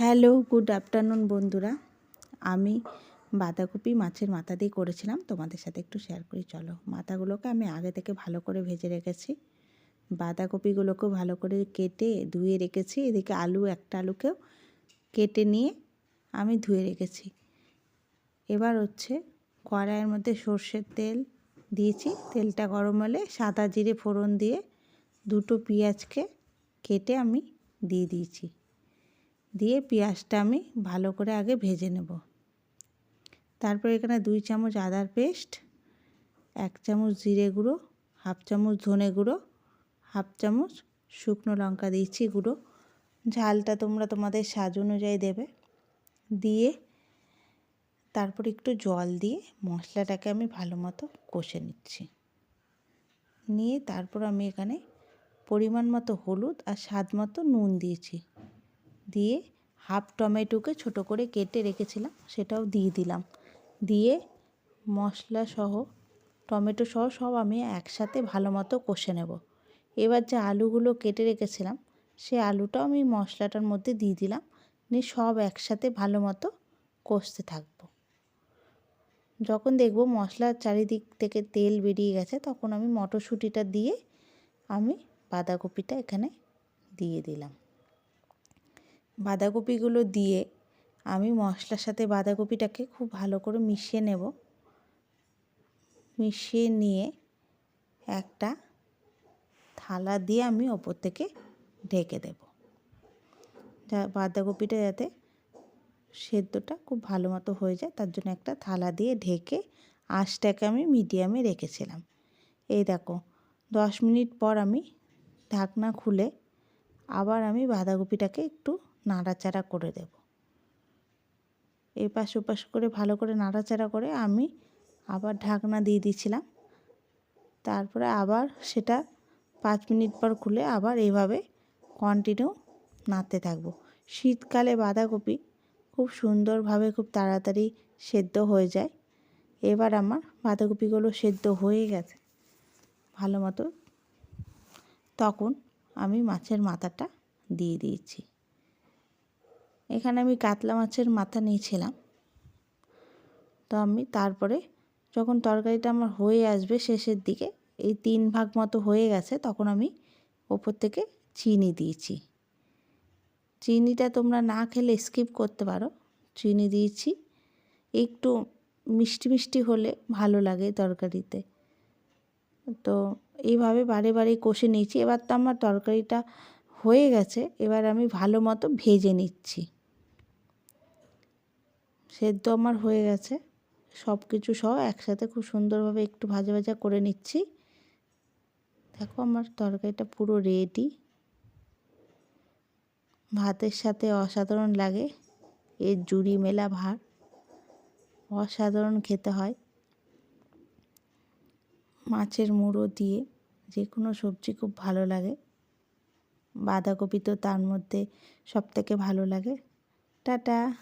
Hello, good afternoon বন্ধুরা। আমি বাঁধাকপি মাছের মাথা দিয়ে করেছিলাম, তোমাদের সাথে একটু শেয়ার করি। চলো, মাথাগুলোকে আমি আগে থেকে ভালো করে ভেজে রেখেছি। বাঁধাকপিগুলোকেও ভালো করে কেটে ধুয়ে রেখেছি। এদিকে আলু, একটা আলুকেও কেটে নিয়ে আমি ধুয়ে রেখেছি। এবার হচ্ছে কড়াইয়ের মধ্যে সর্ষের তেল দিয়েছি। তেলটা গরম হলে সাদা জিরে ফোড়ন দিয়ে দুটো পেঁয়াজকে কেটে আমি দিয়ে দিয়েছি। দিয়ে পেঁয়াজটা আমি ভালো করে আগে ভেজে নেব। তারপর এখানে দুই চামচ আদার পেস্ট, এক চামচ জিরে গুঁড়ো, হাফ চামচ ধনে গুঁড়ো, হাফ চামচ শুকনো লঙ্কা দিয়েছি গুঁড়ো। ঝালটা তোমরা তোমাদের স্বাদ অনুযায়ী দেবে। দিয়ে তারপর একটু জল দিয়ে মশলাটাকে আমি ভালো মতো কষে নিচ্ছি। নিয়ে তারপর আমি এখানে পরিমাণ মতো হলুদ আর স্বাদ মতো নুন দিয়েছি। দিয়ে হাফ টমেটোকে ছোট করে কেটে রেখেছিলাম, সেটাও দিয়ে দিলাম। দিয়ে মশলা সহ, টমেটো সহ সব আমি একসাথে ভালো মতো কষে নেব। এবার যে আলুগুলো কেটে রেখেছিলাম, সে আলুটাও আমি মশলাটার মধ্যে দিয়ে দিলাম, নিয়ে সব একসাথে ভালো মতো কষতে থাকব। যখন দেখব মশলার চারিদিক থেকে তেল বেরিয়ে গেছে, তখন আমি মটরশুঁটিটা দিয়ে আমি বাঁধাকপিটা এখানে দিয়ে দিলাম। বাঁধাকপিগুলো দিয়ে আমি মশলার সাথে বাঁধাকপিটাকে খুব ভালো করে মিশিয়ে নেব। মিশিয়ে নিয়ে একটা থালা দিয়ে আমি ওপর থেকে ঢেকে দেব। যা বাঁধাকপিটা যাতে সেদ্ধটা খুব ভালো মতো হয়ে যায়, তার জন্য একটা থালা দিয়ে ঢেকে আঁশটাকে আমি মিডিয়ামে রেখেছিলাম। এই দেখো, দশ মিনিট পর আমি ঢাকনা খুলে আবার আমি বাঁধাকপিটাকে একটু নাড়াচাড়া করে দেব। এপাশ ওপাশ করে ভালো করে নাড়াচাড়া করে আমি আবার ঢাকনা দিয়ে দিয়েছিলাম। তারপরে আবার সেটা পাঁচ মিনিট পর খুলে আবার এইভাবে কন্টিনিউ নাড়তে থাকব। শীতকালে বাঁধাকপি খুব সুন্দরভাবে খুব তাড়াতাড়ি সেদ্ধ হয়ে যায়। এবার আমার বাঁধাকপিগুলো সেদ্ধ হয়ে গেছে। ভালো মতো তখন আমি মাছের মাথাটা দিয়ে দিয়েছি। এখানে আমি কাতলা মাছের মাথা নিয়েছিলাম। তো আমি তারপরে যখন তরকারিটা আমার হয়ে আসবে শেষের দিকে, এই তিন ভাগ মতো হয়ে গেছে, তখন আমি ওপর থেকে চিনি দিয়েছি। চিনিটা তোমরা না খেলে স্কিপ করতে পারো। চিনি দিয়েছি। একটু মিষ্টি মিষ্টি হলে ভালো লাগে তরকারিতে। তো এইভাবে বারে বারে কষে নিয়েছি। এবার তো আমার তরকারিটা হয়ে গেছে, এবার আমি ভালো মতো ভেজে নিচ্ছি। সেদ্ধ আমার হয়ে গেছে। সব কিছু সহ একসাথে খুব সুন্দরভাবে একটু ভাজা ভাজা করে নিচ্ছি। দেখো আমার তরকারিটা পুরো রেডি ভাতের সাথে অসাধারণ লাগে। এর জুড়ি মেলা ভাত অসাধারণ খেতে হয়। মাছের মুড়ো দিয়ে যে কোনো সবজি খুব ভালো লাগে। বাঁধাকপি তো তার মধ্যে সব থেকে ভালো লাগে। টাটা!